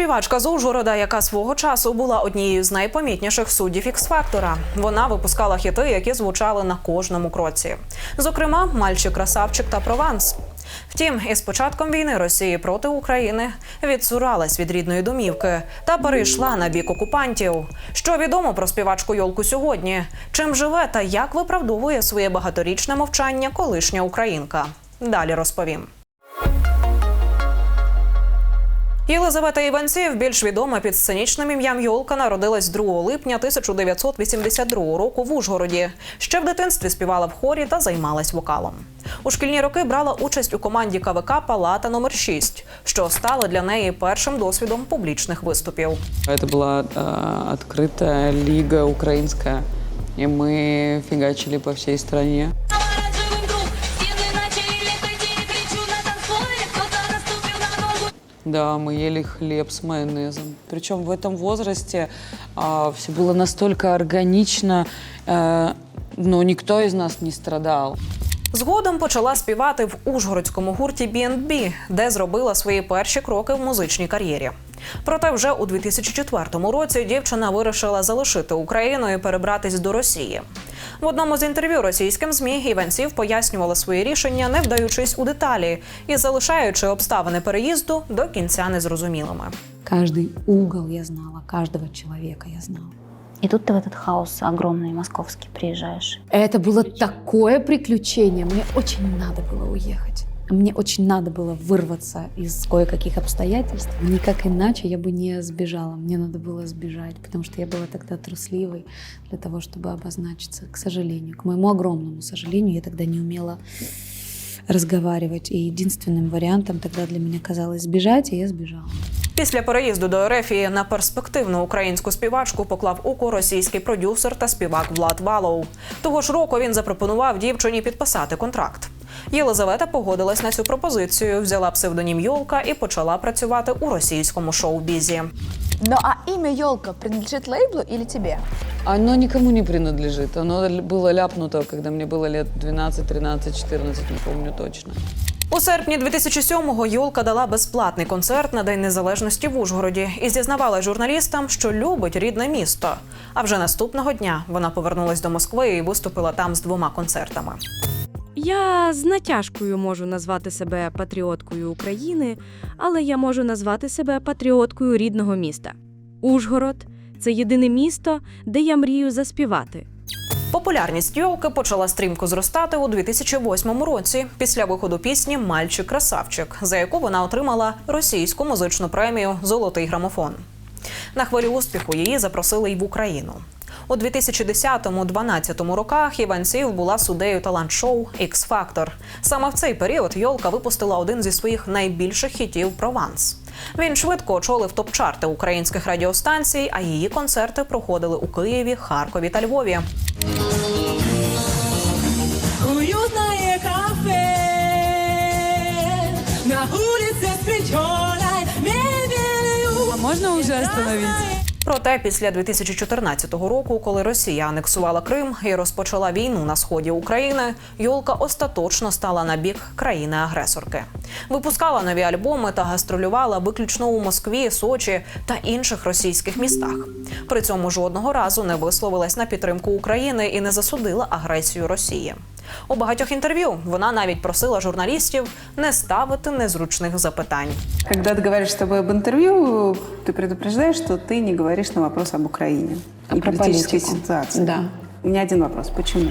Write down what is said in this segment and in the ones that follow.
Співачка з Ужгорода, яка свого часу була однією з найпомітніших суддів X-Factor. Вона випускала хіти, які звучали на кожному кроці. Зокрема, Мальчик, красавчик та Прованс. Втім, із початком війни Росії проти України відсуралась від рідної домівки та перейшла на бік окупантів. Що відомо про співачку Йолку сьогодні? Чим живе та як виправдовує своє багаторічне мовчання колишня українка? Далі розповім. Єлизавета Іванців, більш відома під сценічним ім'ям Йолка, народилась 2 липня 1982 року в Ужгороді. Ще в дитинстві співала в хорі та займалась вокалом. У шкільні роки брала участь у команді КВК Палата номер 6 що стало для неї першим досвідом публічних виступів. Это была э, открытая лига украинская, и мы фигачили по всей стране. Да, мы ели хлеб с майонезом. Причем в этом возрасте все было настолько органично, э, но никто из нас не страдал. Згодом почала співати в ужгородському гурті B&B, де зробила свої перші кроки в музичній кар'єрі. Проте вже у 2004 році дівчина вирішила залишити Україну і перебратись до Росії. В одному з інтерв'ю російським змі Іванців пояснювала свої рішення, не вдаючись у деталі і залишаючи обставини переїзду до кінця незрозумілими. Каждый угол я знала, каждого человека я знала. И тут ты в этот хаос огромный московский приезжаешь. Это было такое приключение. Мне очень надо было уехать. Мне очень надо было вырваться из кое-каких обстоятельств. Никак иначе я бы не сбежала. Мне надо было сбежать, потому что я была тогда трусливой для того, чтобы обозначиться. К сожалению, к моему огромному сожалению, я тогда не умела разговаривать. И единственным вариантом тогда для меня казалось сбежать, и я сбежала. Після переїзду до Ерефії на перспективну українську співачку поклав око російський продюсер та співак Влад Валоу. Того ж року він запропонував дівчині підписати контракт. Єлизавета погодилась на цю пропозицію, взяла псевдонім Йолка і почала працювати у російському шоу-бізі. Ну а имя Елка принадлежит лейблу или тебе? Оно никому не принадлежит. Оно было ляпнуто, когда мне было лет 12, 13, 14, не помню точно. У серпні 2007-го Йолка дала безплатний концерт на День Незалежності в Ужгороді і зізнавалась журналістам, що любить рідне місто. А вже наступного дня вона повернулась до Москви і виступила там з двома концертами. Я з натяжкою можу назвати себе патріоткою України, але я можу назвати себе патріоткою рідного міста. Ужгород це єдине місто, де я мрію заспівати. Популярність Йолки почала стрімко зростати у 2008 році після виходу пісні Мальчик красавчик, за яку вона отримала російську музичну премію Золотий грамофон. На хвилі успіху її запросили й в Україну. У 2010-2012 роках Іванців була суддею талант-шоу x Factor. Саме в цей період Йолка випустила один зі своїх найбільших хітів Прованс. Він швидко очолив топ-чарти українських радіостанцій, а її концерти проходили у Києві, Харкові та Львові. Уютне кафе на вулиці Можна уже остановить? Проте після 2014 року, коли Росія анексувала Крим і розпочала війну на сході України, Йолка остаточно стала на бік країни-агресорки. Випускала нові альбоми та гастролювала виключно у Москві, Сочі та інших російських містах. При цьому жодного разу не висловилась на підтримку України і не засудила агресію Росії. У багатьох інтерв'ю вона навіть просила журналістів не ставити незручних запитань. Когда договариваешься с тобой об интервью, ты предупреждаешь, что ты не говоришь на вопрос об Украине А и про политической политику. ситуации. Да. У меня один вопрос. Почему?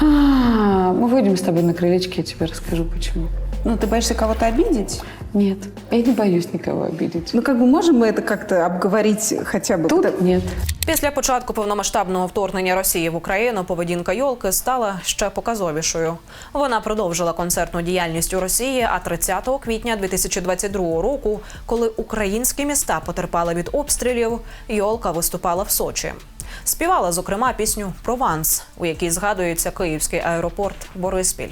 А, мы выйдем с тобой на крылечке, я тебе расскажу, почему. Ну, ты боишься кого-то обидеть? Нет, я не боюсь никого обидеть. Ну, как бы можем мы это как-то обговорить хотя бы? Тут нет. Після початку повномасштабного вторгнення Росії в Україну поведінка Йолки стала ще показовішою. Вона продовжила концертну діяльність у Росії. А 30 квітня 2022 року, коли українські міста потерпали від обстрілів, Йолка виступала в Сочі. Співала, зокрема, пісню Прованс, у якій згадується київський аеропорт Бориспіль.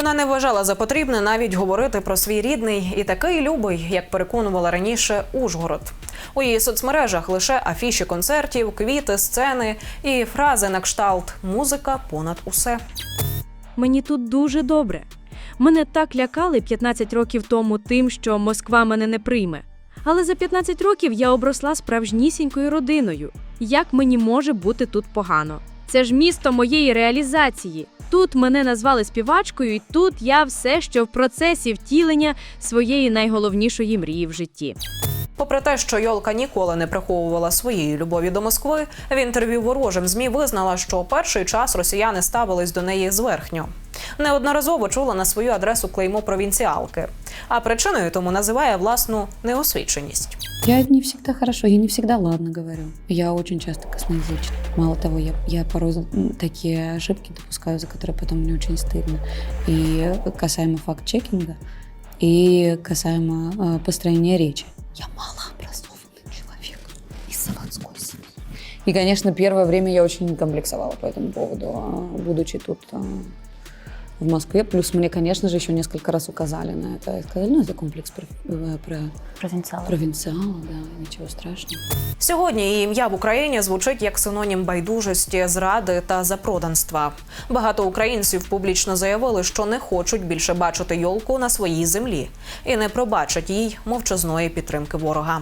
Вона не вважала за потрібне навіть говорити про свій рідний і такий любий, як переконувала раніше Ужгород. У її соцмережах лише афіші концертів, квіти, сцени і фрази на кшталт музика понад усе. Мені тут дуже добре. Мене так лякали 15 років тому тим, що Москва мене не прийме. Але за 15 років я обросла справжнісінькою родиною. Як мені може бути тут погано? Це ж місто моєї реалізації. Тут мене назвали співачкою, і тут я все, що в процесі втілення своєї найголовнішої мрії в житті. Попри те, що Йолка ніколи не приховувала своєї любові до Москви, в інтерв'ю ворожим змі визнала, що перший час росіяни ставились до неї зверхньо. Неодноразово чула на свою адресу клеймо провінціалки, а причиною тому називає власну неосвіченість. Я не всегда хорошо, я не всегда ладно говорю. Я очень часто косноязычна. Мало того, я, я порой такие ошибки допускаю, за которые потом мне очень стыдно. И касаемо факт-чекинга, и касаемо э, построения речи. Я малообразованный человек из заводской семьи. И, конечно, первое время я очень комплексовала по этому поводу, а, будучи тут а, в Москве. Плюс мне, конечно же, еще несколько раз указали на это. И сказали, ну, это комплекс про, э, про Провинциал. провинциала, да, ничего страшного. Сьогодні її ім'я в Україні звучить як синонім байдужості, зради та запроданства. Багато українців публічно заявили, що не хочуть більше бачити Йолку на своїй землі і не пробачать їй мовчазної підтримки ворога.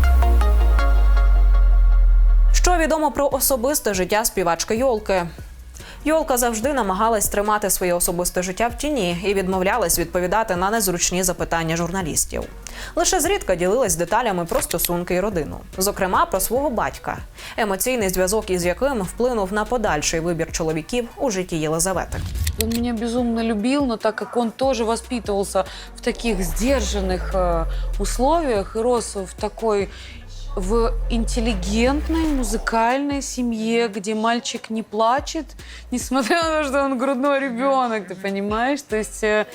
Що відомо про особисте життя співачки Йолки? Йолка завжди намагалась тримати своє особисте життя в тіні і відмовлялась відповідати на незручні запитання журналістів. Лише зрідка ділилась деталями про стосунки і родину, зокрема про свого батька, емоційний зв'язок із яким вплинув на подальший вибір чоловіків у житті Єлизавети. Он меня безумно любил, но так как он тоже воспитывался в таких сдержанных э, условиях и рос в такой в интеллигентной музыкальной семье, где мальчик не плачет, несмотря на то, что он грудной ребенок, ты понимаешь? То есть э,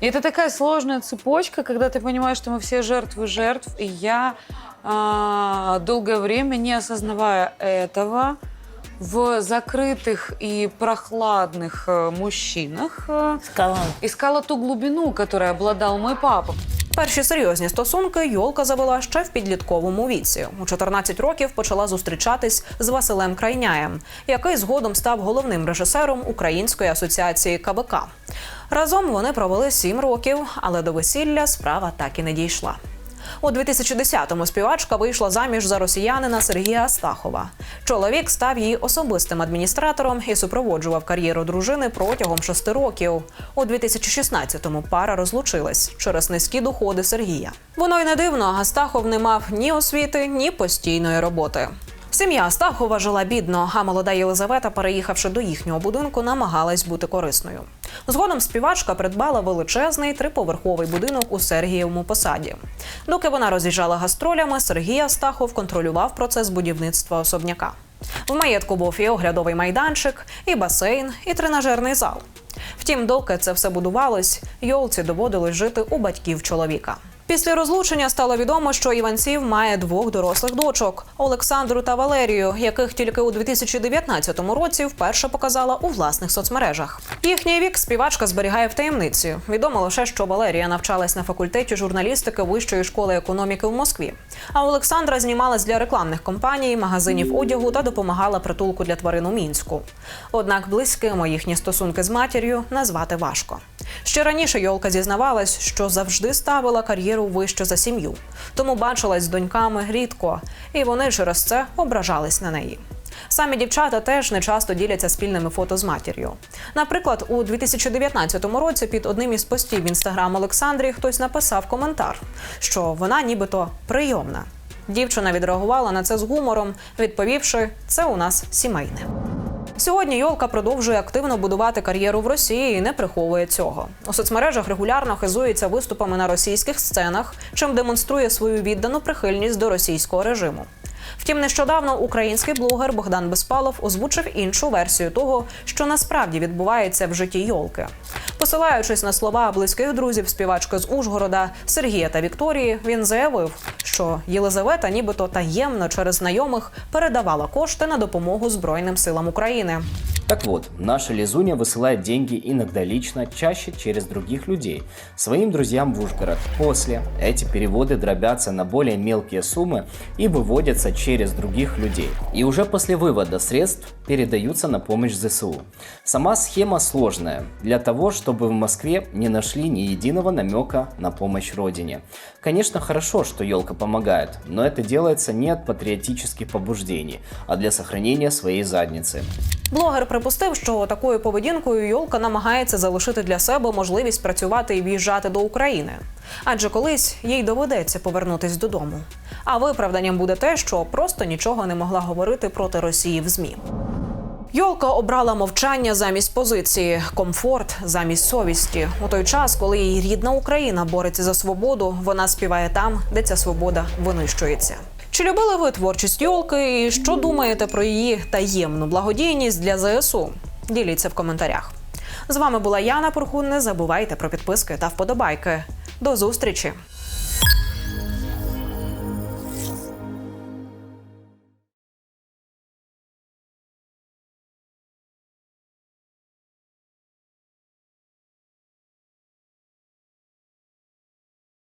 это такая сложная цепочка, когда ты понимаешь, что мы все жертвы жертв, и я а, долгое время, не осознавая этого, в закрытых и прохладных э, мужчинах э, Сказала, искала ту глубину, которой обладал мой папа. Перші серйозні стосунки Йолка завела ще в підлітковому віці. У 14 років почала зустрічатись з Василем Крайняєм, який згодом став головним режисером Української асоціації КБК. Разом вони провели сім років, але до весілля справа так і не дійшла. У 2010-му співачка вийшла заміж за росіянина Сергія Астахова. Чоловік став її особистим адміністратором і супроводжував кар'єру дружини протягом шести років. У 2016-му пара розлучилась через низькі доходи Сергія. Воно й не дивно, Астахов не мав ні освіти, ні постійної роботи. Сім'я Астахова жила бідно, а молода Єлизавета, переїхавши до їхнього будинку, намагалась бути корисною. Згодом співачка придбала величезний триповерховий будинок у Сергієвому посаді. Доки вона роз'їжджала гастролями, Сергій Астахов контролював процес будівництва особняка. В маєтку був і оглядовий майданчик, і басейн, і тренажерний зал. Втім, доки це все будувалось, Йолці доводилось жити у батьків чоловіка. Після розлучення стало відомо, що Іванців має двох дорослих дочок Олександру та Валерію, яких тільки у 2019 році вперше показала у власних соцмережах. Їхній вік співачка зберігає в таємниці. Відомо лише, що Валерія навчалась на факультеті журналістики Вищої школи економіки в Москві. А Олександра знімалась для рекламних компаній, магазинів одягу та допомагала притулку для тварин у мінську. Однак близькими їхні стосунки з матір'ю назвати важко. Ще раніше Йолка зізнавалась, що завжди ставила кар'єру вище за сім'ю, тому бачилась з доньками рідко, і вони через це ображались на неї. Самі дівчата теж не часто діляться спільними фото з матір'ю. Наприклад, у 2019 році під одним із постів в інстаграм Олександрі хтось написав коментар, що вона нібито прийомна. Дівчина відреагувала на це з гумором, відповівши: це у нас сімейне. Сьогодні Йолка продовжує активно будувати кар'єру в Росії і не приховує цього. У соцмережах регулярно хизується виступами на російських сценах, чим демонструє свою віддану прихильність до російського режиму. Втім, нещодавно український блогер Богдан Безпалов озвучив іншу версію того, що насправді відбувається в житті Йолки. Посилаючись на слова близьких друзів співачки з Ужгорода Сергія та Вікторії, він заявив, що Єлизавета нібито таємно через знайомих передавала кошти на допомогу Збройним силам України. Так вот, наша Лизуня высылает деньги иногда лично, чаще через других людей, своим друзьям в Ужгород. После эти переводы дробятся на более мелкие суммы и выводятся через других людей. И уже после вывода средств передаются на помощь ЗСУ. Сама схема сложная для того, чтобы в Москве не нашли ни единого намека на помощь родине. Конечно, хорошо, что елка помогает, но это делается не от патриотических побуждений, а для сохранения своей задницы. Блогер припустив, що такою поведінкою Йолка намагається залишити для себе можливість працювати і в'їжджати до України, адже колись їй доведеться повернутись додому. А виправданням буде те, що просто нічого не могла говорити проти Росії в змі. Йолка обрала мовчання замість позиції, комфорт замість совісті. У той час, коли її рідна Україна бореться за свободу, вона співає там, де ця свобода винищується. Чи любили ви творчість Йолки? І що думаєте про її таємну благодійність для ЗСУ? Діліться в коментарях. З вами була Яна Порхун. Не забувайте про підписки та вподобайки. До зустрічі!